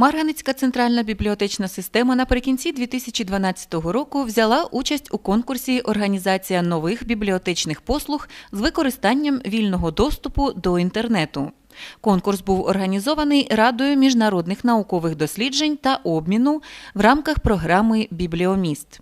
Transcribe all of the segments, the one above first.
Марганицька центральна бібліотечна система наприкінці 2012 року взяла участь у конкурсі Організація нових бібліотечних послуг з використанням вільного доступу до інтернету. Конкурс був організований Радою міжнародних наукових досліджень та обміну в рамках програми Бібліоміст.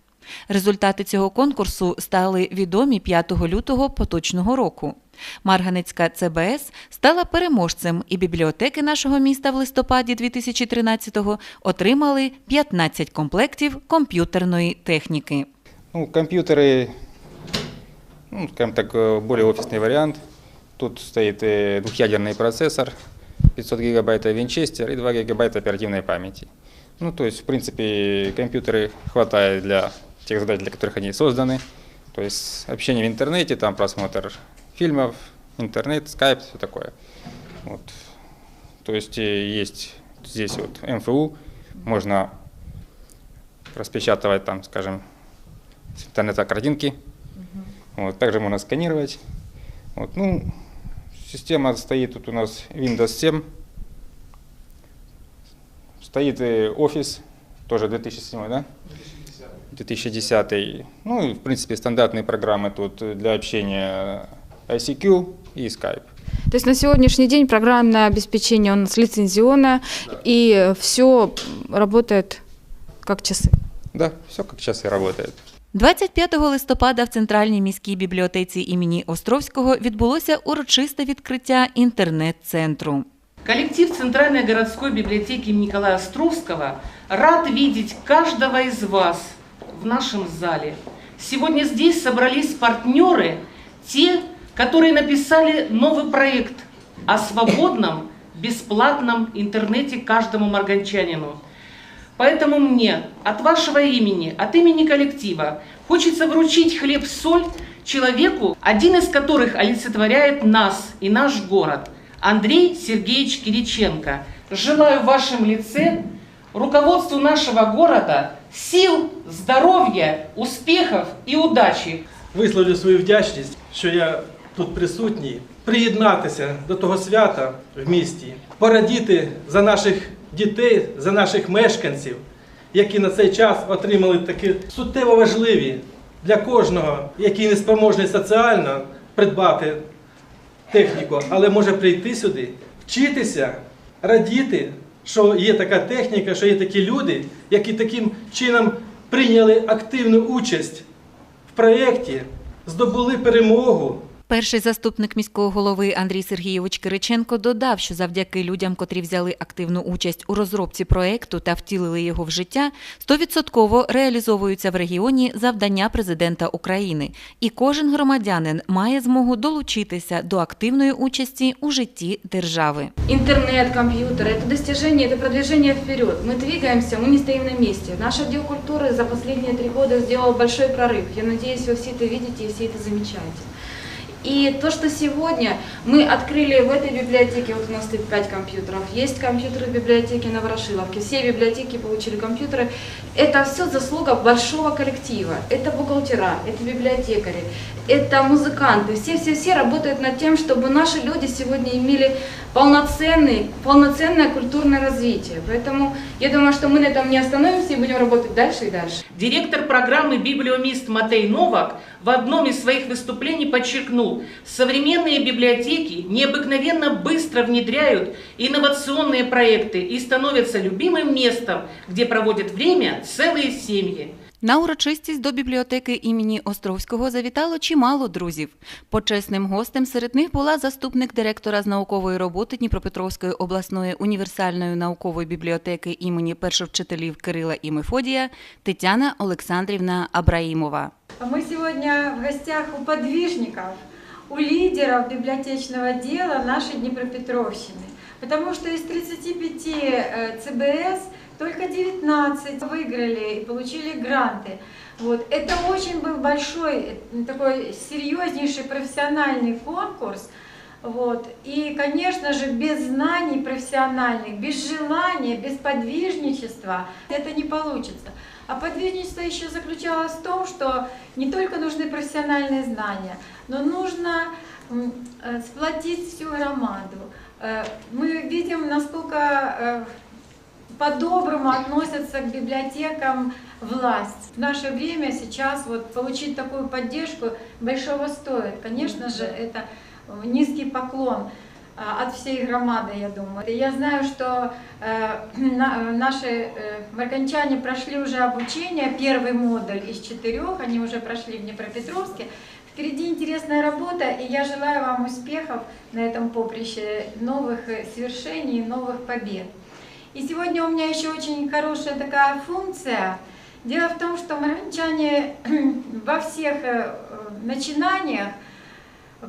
Результати цього конкурсу стали відомі 5 лютого поточного року. Марганецька ЦБС стала переможцем, і бібліотеки нашого міста в листопаді 2013-го отримали 15 комплектів комп'ютерної техніки. Ну, компьютеры, ну, скажем так, э, более офисный вариант. Тут стоит э, двухъядерный процессор, 500 гигабайт винчестер и 2 гигабайта оперативной памяти. Ну, то есть, в принципе, компьютеры хватает для тех задач, для которых они созданы. То есть, общение в интернете, там просмотр фильмов, интернет, скайп, все такое. Вот. То есть, э, есть здесь вот МФУ, можно распечатывать там, скажем, с интернета картинки. Вот, также можно сканировать. Вот, ну, система стоит тут у нас Windows 7. Стоит и офис, тоже 2007, да? 2010. Ну и, в принципе, стандартные программы тут для общения ICQ и Skype. То есть на сегодняшний день программное обеспечение у нас лицензионное, и все работает как часы. Да, все как сейчас и работает. 25 листопада в Центральній міській бібліотеці імені Островського відбулося урочисте відкриття інтернет-центру. Коллектив Центральной городской библиотеки имени Николая Островского рад видеть каждого из вас в нашем зале. Сегодня здесь собрались партнеры, те, которые написали новый проект о свободном, бесплатном интернете каждому марганчанину. Поэтому мне от вашего имени, от имени коллектива, хочется вручить хлеб-соль человеку, один из которых олицетворяет нас и наш город, Андрей Сергеевич Кириченко. Желаю в вашем лице руководству нашего города сил, здоровья, успехов и удачи. висловлю свою вдячність, що я тут присутній, приєднатися до того свята в місті, порадіти за наших дітей, за наших мешканців, які на цей час отримали такі суттєво важливі для кожного, який не спроможний соціально придбати техніку, але може прийти сюди, вчитися, радіти, що є така техніка, що є такі люди, які таким чином прийняли активну участь в проєкті, здобули перемогу. Перший заступник міського голови Андрій Сергійович Кириченко додав, що завдяки людям, котрі взяли активну участь у розробці проекту та втілили його в життя, стовідсотково реалізовуються в регіоні завдання президента України, і кожен громадянин має змогу долучитися до активної участі у житті держави. Интернет, компьютер – это достижение, это продвижение вперед. Мы двигаемся, мы не стоим на месте. Наш отдел культуры за последние три года сделал большой прорыв. Я надеюсь, вы все это видите и все это замечаете. И то, что сегодня мы открыли в этой библиотеке, вот у нас стоит 5 компьютеров, есть компьютеры в библиотеке на Ворошиловке, все библиотеки получили компьютеры, это все заслуга большого коллектива. Это бухгалтера, это библиотекари, это музыканты, все-все-все работают над тем, чтобы наши люди сегодня имели полноценный, полноценное культурное развитие. Поэтому я думаю, что мы на этом не остановимся и будем работать дальше и дальше. Директор программы «Библиомист» Матей Новак в одном из своих выступлений подчеркнул, современные библиотеки необыкновенно быстро внедряют инновационные проекты и становятся любимым местом, где проводят время целые семьи. На урочистість до бібліотеки імені Островського завітало чимало друзів. Почесним гостем серед них була заступник директора з наукової роботи Дніпропетровської обласної універсальної наукової бібліотеки імені першовчителів Кирила і Мефодія Тетяна Олександрівна Абраїмова. А Мы сегодня в гостях у подвижников, у лидеров библиотечного дела нашей Днепропетровщины. Потому что из 35 э, ЦБС только 19 выиграли и получили гранты. Вот. Это очень был большой, э, такой серьезнейший профессиональный конкурс. Вот. И, конечно же, без знаний профессиональных, без желания, без подвижничества это не получится. А подвижничество еще заключалось в том, что не только нужны профессиональные знания, но нужно э, сплотить всю громаду. Э, Мы видим, насколько э, по-доброму относятся к библиотекам власть. В наше время сейчас вот получить такую поддержку большого стоит. Конечно же, это низкий поклон от всей громады, я думаю. Я знаю, что э, на- наши э, марганчане прошли уже обучение, первый модуль из четырех, они уже прошли в Днепропетровске. Впереди интересная работа, и я желаю вам успехов на этом поприще, новых э, свершений, новых побед. И сегодня у меня еще очень хорошая такая функция. Дело в том, что марганчане во всех э, начинаниях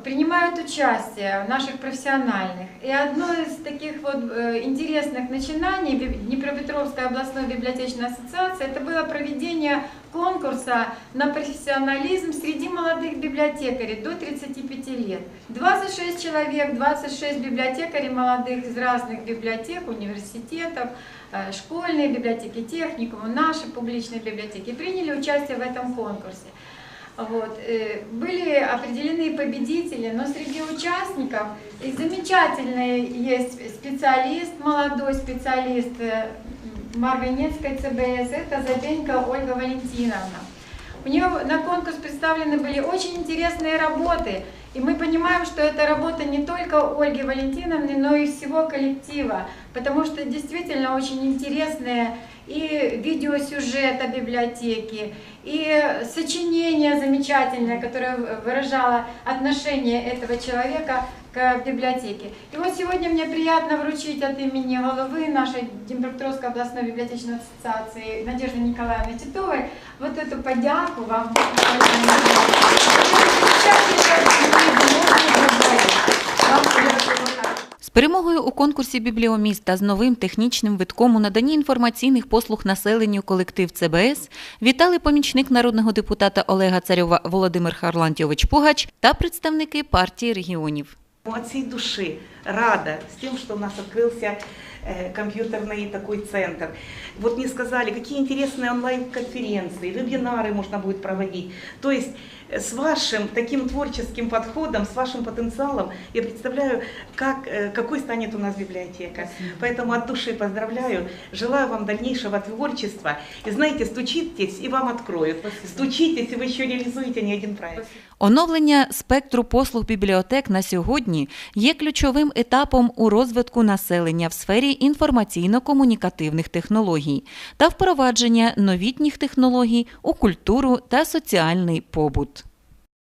принимают участие в наших профессиональных. И одно из таких вот э, интересных начинаний Днепропетровской областной библиотечной ассоциации это было проведение конкурса на профессионализм среди молодых библиотекарей до 35 лет. 26 человек, 26 библиотекарей молодых из разных библиотек, университетов, э, школьные библиотеки, техникумы, наши публичные библиотеки приняли участие в этом конкурсе. Вот. э, Были определены победители, но среди участников замечательный есть специалист, молодой специалист э, Марганецкой ЦБС, это Забенько Ольга Валентиновна. У нее на конкурс представлены были очень интересные работы, и мы понимаем, что это работа не только Ольги Валентиновны, но и всего коллектива, потому что действительно очень интересные и видеосюжет о библиотеке, и сочинение замечательное, которое выражало отношение этого человека к библиотеке. И вот сегодня мне приятно вручить от имени головы нашей Днепропетровской областной библиотечной ассоциации Надежды Николаевны Титовой вот эту подяку вам. Перемогою у конкурсі «Бібліоміст» та з новим технічним витком у наданні інформаційних послуг населенню колектив ЦБС вітали помічник народного депутата Олега Царьова Володимир Харлантьович Пугач та представники партії регіонів. Оцій души рада с тем, что у нас открылся э, компьютерный такой центр. Вот мне сказали, какие интересные онлайн-конференции, вебинары можно будет проводить. То есть э, с вашим таким творческим подходом, с вашим потенциалом, я представляю, как, э, какой станет у нас библиотека. Поэтому от души поздравляю, желаю вам дальнейшего творчества. И знаете, стучитесь, и вам откроют. Стучитесь, и вы еще реализуете не один проект. Оновлення спектру послуг бібліотек на сьогодні є ключовим етапом у розвитку населення в сфері інформаційно-комунікативних технологій та впровадження новітніх технологій у культуру та соціальний побут.